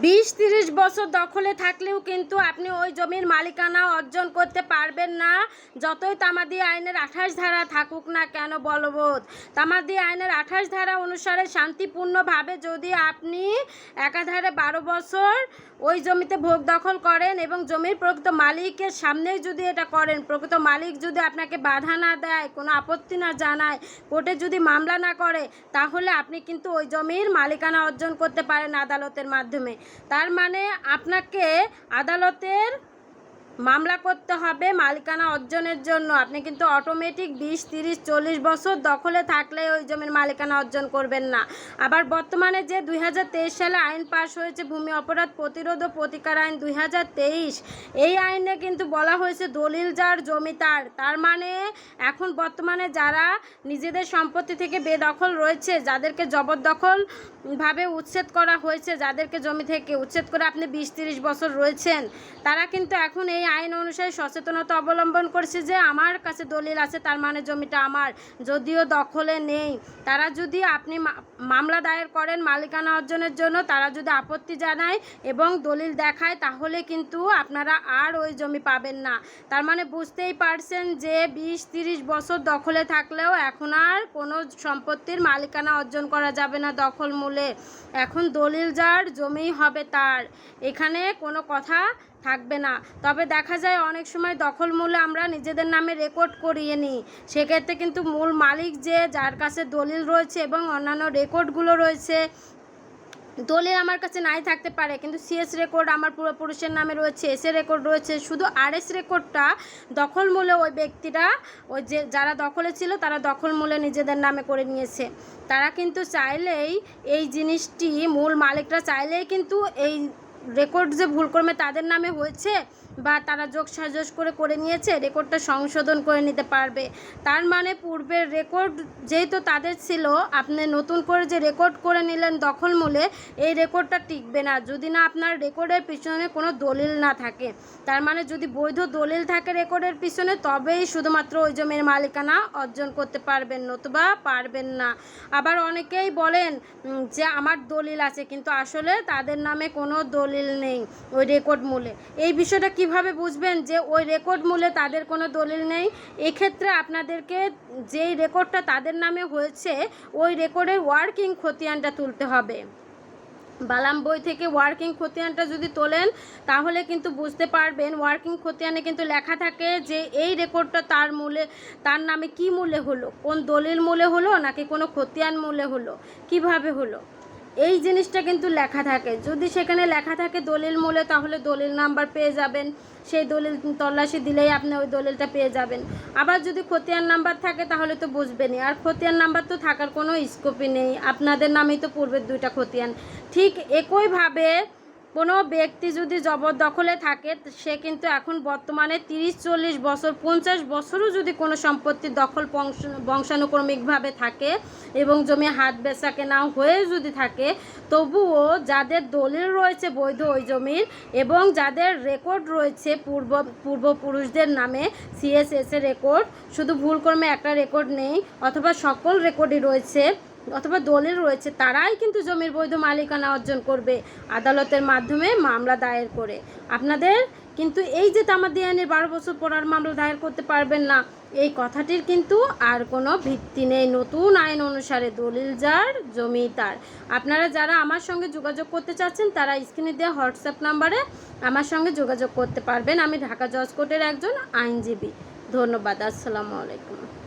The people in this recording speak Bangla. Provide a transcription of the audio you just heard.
বিশ তিরিশ বছর দখলে থাকলেও কিন্তু আপনি ওই জমির মালিকানা অর্জন করতে পারবেন না। যতই তামাদি আইনের আঠাশ ধারা থাকুক না কেন বলবৎ, তামাদি আইনের আঠাশ ধারা অনুসারে শান্তিপূর্ণভাবে যদি আপনি একাধারে বারো বছর ওই জমিতে ভোগ দখল করেন এবং জমির প্রকৃত মালিকের সামনেই যদি এটা করেন, প্রকৃত মালিক যদি আপনাকে বাধা না দেয়, কোনো আপত্তি না জানায়, কোর্টে যদি মামলা না করে, তাহলে আপনি কিন্তু ওই জমির মালিকানা অর্জন করতে পারেন আদালতের মাধ্যমে। তার মানে আপনাকে আদালতের মামলা করতে হবে মালিকানা অর্জনের জন্য। আপনি কিন্তু অটোমেটিক বিশ, তিরিশ, চল্লিশ বছর দখলে থাকলে ওই জমির মালিকানা অর্জন করবেন না। আবার বর্তমানে যে দুই হাজার তেইশ সালে আইন পাশ হয়েছে, ভূমি অপরাধ প্রতিরোধ ও প্রতিকার আইন দুই হাজার তেইশ, এই আইনে কিন্তু বলা হয়েছে দলিল যার, জমি তার। তার মানে এখন বর্তমানে যারা নিজেদের সম্পত্তি থেকে বেদখল রয়েছে, যাদেরকে জবরদখলভাবে উচ্ছেদ করা হয়েছে, যাদেরকে জমি থেকে উচ্ছেদ করে আপনি বিশ, তিরিশ বছর রয়েছেন, তারা কিন্তু এখন এই আইন অনুসারে সচেতনতা অবলম্বন করছি যে আমার কাছে দলিল আছে, তার মানে জমিটা আমার, যদিও দখলে নেই। তারা যদি আপনি মামলা দায়ের করেন মালিকানা অর্জনের জন্য, তারা যদি আপত্তি জানায় এবং দলিল দেখায়, তাহলে কিন্তু আপনারা আর ওই জমি পাবেন না। তার মানে বুঝতেই পারছেন যে বিশ, তিরিশ বছর দখলে থাকলেও এখন আর কোনো সম্পত্তির মালিকানা অর্জন করা যাবে না দখল মূলে। এখন দলিল যার, জমিই হবে তার। এখানে কোনো কথা থাকবে না। তবে দেখা যায় অনেক সময় দখল মূলে আমরা নিজেদের নামে রেকর্ড করিয়ে নিই। সেক্ষেত্রে কিন্তু মূল মালিক যে, যার কাছে দলিল রয়েছে এবং অন্যান্য রেকর্ডগুলো রয়েছে। দলিল আমার কাছে নাই থাকতে পারে, কিন্তু সিএস রেকর্ড আমার পূর্বপুরুষের নামে রয়েছে এস রেকর্ড রয়েছে। শুধু আরএস রেকর্ডটা দখল মূলে ওই ব্যক্তিরা, ওই যে যারা দখলে ছিল, তারা দখল মূলে নিজেদের নামে করে নিয়েছে। তারা কিন্তু চাইলেই এই জিনিসটি মূল মালিকরা চাইলেই কিন্তু এই রেকর্ড যে ভুলক্রমে তাদের নামে হয়েছে বা তারা যোগ সাজস করে করে নিয়েছে, রেকর্ডটা সংশোধন করে নিতে পারবে। তার মানে পূর্বের রেকর্ড যেহেতু তাদের ছিল, আপনি নতুন করে যে রেকর্ড করে নিলেন দখল মূলে, এই রেকর্ডটা টিকবে না। যদি না আপনার রেকর্ডের পিছনে কোনো দলিল না থাকে, তার মানে যদি বৈধ দলিল থাকে রেকর্ডের পিছনে, তবেই শুধুমাত্র ওই জমির মালিকানা অর্জন করতে পারবেন, নতুবা পারবেন না। আবার অনেকেই বলেন যে আমার দলিল আছে, কিন্তু আসলে তাদের নামে কোনো দলিল নেই ওই রেকর্ড মূলে। এই বিষয়টা কীভাবে বুঝবেন যে ওই রেকর্ড মূলে তাদের কোনো দলিল নেই? এক্ষেত্রে আপনাদেরকে যেই রেকর্ডটা তাদের নামে হয়েছে, ওই রেকর্ডের ওয়ার্কিং খতিয়ানটা তুলতে হবে। বালাম বই থেকে ওয়ার্কিং খতিয়ানটা যদি তোলেন, তাহলে কিন্তু বুঝতে পারবেন ওয়ার্কিং খতিয়ানে কিন্তু লেখা থাকে যে এই রেকর্ডটা তার মূলে, তার নামে কি মূলে হলো? কোন দলিল মূলে হলো নাকি কোনো খতিয়ান মূলে হলো? কীভাবে হলো? এই জিনিসটা কিন্তু লেখা থাকে। যদি সেখানে লেখা থাকে দলিল মূলে, তাহলে দলিল নাম্বার পেয়ে যাবেন। সেই দলিল তল্লাশি দিলেই আপনি ওই দলিলটা পেয়ে যাবেন। আবার যদি খতিয়ান নাম্বার থাকে, তাহলে তো বুঝবেনই। আর খতিয়ান নাম্বার তো থাকার কোনো স্কোপই নেই। আপনাদের নামেই তো পূর্বের দুইটা খতিয়ান। ঠিক একইভাবে কোনো ব্যক্তি যদি জবরদখলে থাকে, সে কিন্তু এখন বর্তমানে তিরিশ, চল্লিশ বছর, পঞ্চাশ বছরও যদি কোনো সম্পত্তির দখল বংশ- বংশানুক্রমিকভাবে থাকে এবং জমি হাত বেচা কেনাও হয়ে যদি থাকে, তবুও যাদের দলিল রয়েছে বৈধ ওই জমির এবং যাদের রেকর্ড রয়েছে পূর্ব, পূর্বপুরুষদের নামে সিএসএস এর রেকর্ড, শুধু ভুলক্রমে একটা রেকর্ড নেই, অথবা সকল রেকর্ডই রয়েছে অথবা দলিল রয়েছে, তারাই কিন্তু জমির বৈধ মালিকানা অর্জন করবে আদালতের মাধ্যমে মামলা দায়ের করে। আপনাদের কিন্তু এই যে তামাদি আইনের বারো বছর পর আর মামলা দায়ের করতে পারবেন না, এই কথাটির কিন্তু আর কোনো ভিত্তি নেই। নতুন আইন অনুসারে দলিল যার, জমি তার। আপনারা যারা আমার সঙ্গে যোগাযোগ করতে চাচ্ছেন, তারা স্ক্রিনে দেওয়া হোয়াটসঅ্যাপ নাম্বারে আমার সঙ্গে যোগাযোগ করতে পারবেন। আমি ঢাকা জজ কোর্টের একজন আইনজীবী। ধন্যবাদ, আসসালামু আলাইকুম।